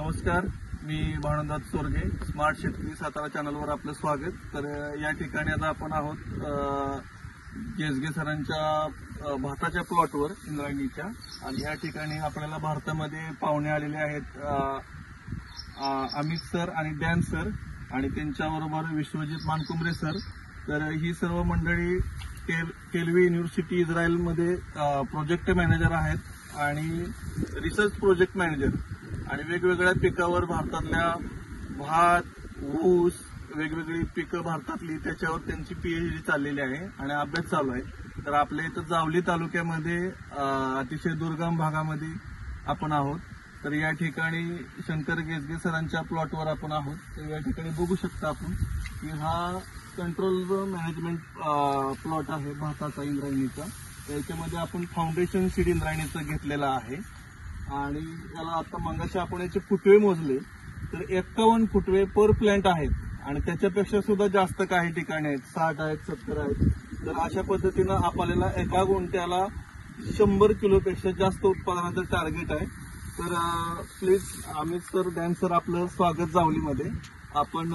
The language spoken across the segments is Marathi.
नमस्कार मी भानुदास सोरगे स्मार्ट शेतकरी सातारा चॅनलवर आपलं स्वागत. तर या ठिकाणी आता आपण आहोत अ, गेसगे सरांच्या भाताच्या प्लॉटवर इंद्रायणीच्या. आणि या ठिकाणी आपल्याला भारतामध्ये पाहुणे आलेले आहेत अमित सर आणि डॅन सर. आणि त्यांच्याबरोबर विश्वजित मानकुंबरे सर. तर ही सर्व मंडळी केल केलवी युनिव्हर्सिटी इस्रायलमध्ये प्रोजेक्ट मॅनेजर आहेत. आणि रिसर्च प्रोजेक्ट मॅनेजर आणि वेगवेगळ्या पिकावर भारतातल्या भात ऊस वेगवेगळी पिकं भारतातली त्याच्यावर त्यांची पीएचडी चाललेली आहे आणि अभ्यास चालू आहे. तर आपल्या इथं जावली तालुक्यामध्ये अतिशय दुर्गम भागामध्ये आपण आहोत. तर या ठिकाणी शंकर गेजगे सरांच्या प्लॉटवर आपण आहोत. तर या ठिकाणी बघू शकता आपण की हा कंट्रोल मॅनेजमेंट प्लॉट आहे भाताचा इंद्रायणीचा. त्याच्यामध्ये आपण फाउंडेशन सीड इंद्रायणीचं घेतलेलं आहे. आणि याला आता मंगाशी आपण याचे फुटवे मोजले तर एक्कावन्न फुटवे पर प्लांट आहेत. आणि त्याच्यापेक्षा सुद्धा जास्त काही ठिकाणी आहेत. साठ आहेत सत्तर आहेत. तर अशा पद्धतीनं आपल्याला एका गुंठ्याला शंभर किलोपेक्षा जास्त उत्पादनाचं टार्गेट आहे. तर please Amit sir Dan sir आपलं स्वागत जावलीमध्ये. आपण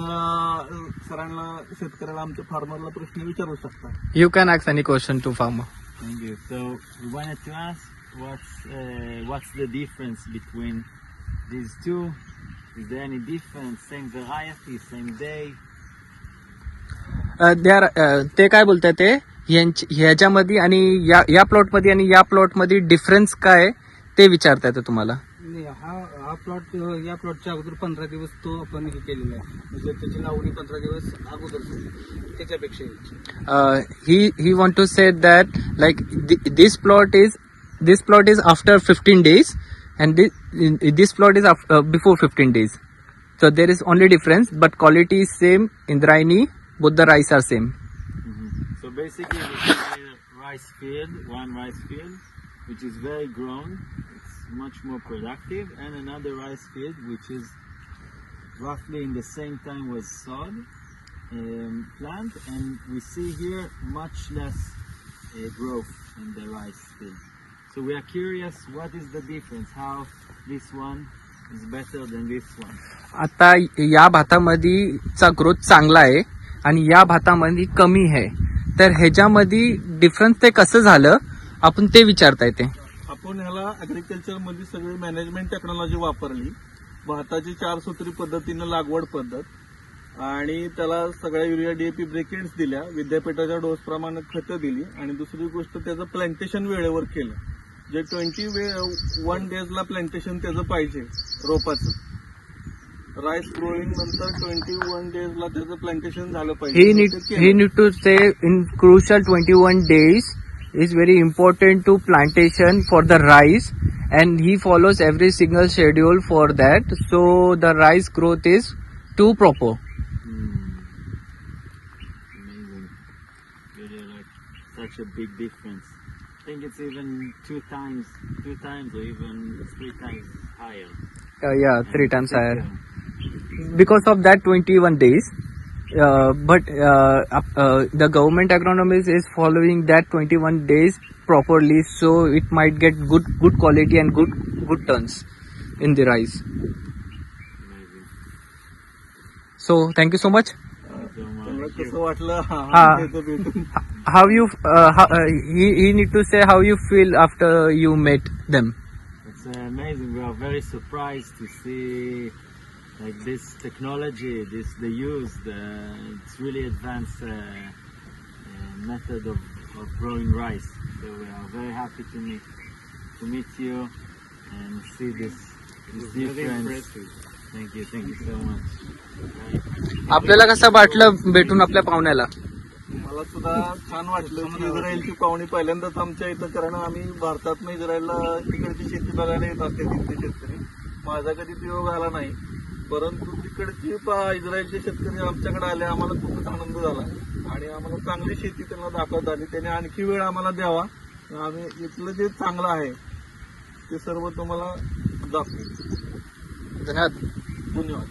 सरांना शेतकऱ्याला आमच्या फार्मरला प्रश्न विचारू शकता. You can ask any question to farmer. Thank you. So what's uh, what's the difference between these two? Is there any difference? Same variety, same day? Uh, they are, uh, ते काय बोलतात ते ह्यांची- ह्याच्यामध्ये आणि या या प्लॉटमध्ये आणि या प्लॉटमध्ये डिफरन्स काय आहे ते विचारता येतं तुम्हाला नाही हा हा प्लॉट या प्लॉटच्या अगोदर पंधरा दिवस तो आपण हे केलेला आहे म्हणजे त्याची लावणी पंधरा दिवस अगोदर झाली. त्याच्यापेक्षा uh, he he want to say that like th- this plot is this plot is after 15 days and this this plot is after, uh, before 15 days so there is only difference but quality is same indrayani both the rice are same So basically, we have a rice field, one rice field, which is very grown. It's much more productive, and another rice field which is roughly in the same time was sod um, plant, and we see here much less uh, growth in the rice field. So we are curious, what is the difference? How this one is better than this one? आता या भातामध्ये चा ग्रोथ चांगला आहे आणि या भातामध्ये कमी आहे. तर ह्याच्यामध्ये डिफरन्स ते कसं झालं? आपण ते विचारता येते. आपण ह्याला अग्रिकल्चरमध्ये सगळी मॅनेजमेंट टेक्नॉलॉजी वापरली. भाताची चार सूत्री पद्धतीनं लागवड पद्धत. आणि त्याला सगळ्या युरिया डीएपी ब्रेकेट्स दिल्या. विद्यापीठाच्या डोस प्रमाणे खतं दिली. आणि दुसरी गोष्ट त्याचं प्लांटेशन वेळेवर केलं. जे ट्वेंटी वन डेजला प्लांटेशन त्याचं पाहिजे रोपाचं राईस ग्रोईंग नंतर ट्वेंटी वन डेजला त्याचं प्लांटेशन झालं he पाहिजे need ते केलं. he need to say in crucial 21 days is very important to plantation for the rice and he follows every single schedule for that so the rice growth is too proper Amazing. Really like such a big difference. I think it's even two times, two times or even three times higher. uh, yeah three times higher because of that 21 days uh, but uh, up- uh, the government agronomist is following that 21 days properly so it might get good good quality and good good turns in the rice Amazing. so thank you so much So त्यामुळे much. कसं वाटलं हा, हा. भेटू भेटून how you uh, how, uh, he, he need to say how you feel after you met them It's uh, amazing. We are very surprised to see like this technology, this they use. The, it's really advanced uh, uh, method of, of growing rice. So we are very happy to meet to meet you and see this this difference. Thank you, thank you so much. आपल्याला कसं वाटलं भेटून आपल्या पाहुण्याला मला सुद्धा छान वाटलं की इस्रायलची पाहुणी पहिल्यांदाच आमच्या इथं कारण आम्ही भारतातनं इस्रायलला तिकडची शेती बघायला येत असते तिथले शेतकरी. माझा कधी प्रयोग आला नाही. परंतु तिकडची पा- इस्रायलचे शेतकरी आमच्याकडे आले आम्हाला खूपच आनंद झाला. आणि आम्हाला चांगली शेती त्यांना दाखवत आली. त्याने आणखी वेळ आम्हाला द्यावा. आम्ही इथलं जे चांगलं आहे ते सर्व तुम्हाला दाखवू. धन्यवाद. धन्यवाद.